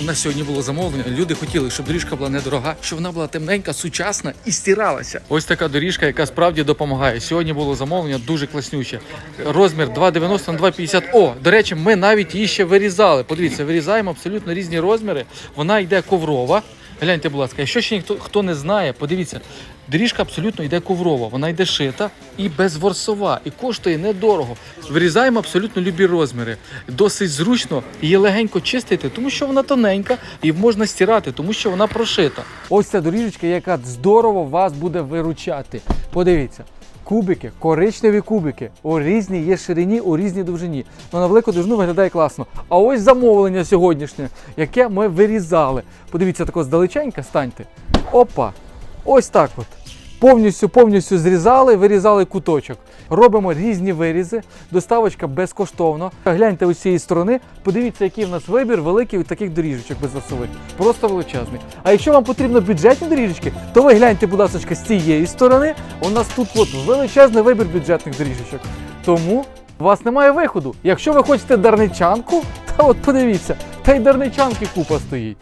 У нас сьогодні було замовлення. Люди хотіли, щоб доріжка була недорога, щоб вона була темненька, сучасна і стиралася. Ось така доріжка, яка справді допомагає. Сьогодні було замовлення дуже класнюче. Розмір 2,90 на 2,50. О, до речі, ми навіть її ще вирізали. Подивіться, вирізаємо абсолютно різні розміри. Вона йде коврова. Гляньте, будь ласка, якщо ще ніхто хто не знає, подивіться, доріжка абсолютно йде коврова, вона йде шита і безворсова, і коштує недорого. Вирізаємо абсолютно любі розміри. Досить зручно її легенько чистити, тому що вона тоненька і можна стирати, тому що вона прошита. Ось ця доріжечка, яка здорово вас буде виручати. Подивіться. Кубики, коричневі кубики у різній є ширині, у різній довжині. Ну, на велику довжину виглядає класно. А ось замовлення сьогоднішнє, яке ми вирізали. Подивіться, тако здалеченька станьте. Опа! Ось так от. Повністю повністю зрізали, вирізали куточок. Робимо різні вирізи, доставочка безкоштовно. Гляньте ось цієї сторони, подивіться, який в нас вибір великий таких доріжечок безвасових. Просто величезний. А якщо вам потрібно бюджетні доріжечки, то ви гляньте, будь ласка, з цієї сторони. У нас тут от величезний вибір бюджетних доріжечок. Тому у вас немає виходу. Якщо ви хочете дарничанку, та от подивіться, та й дарничанки купа стоїть.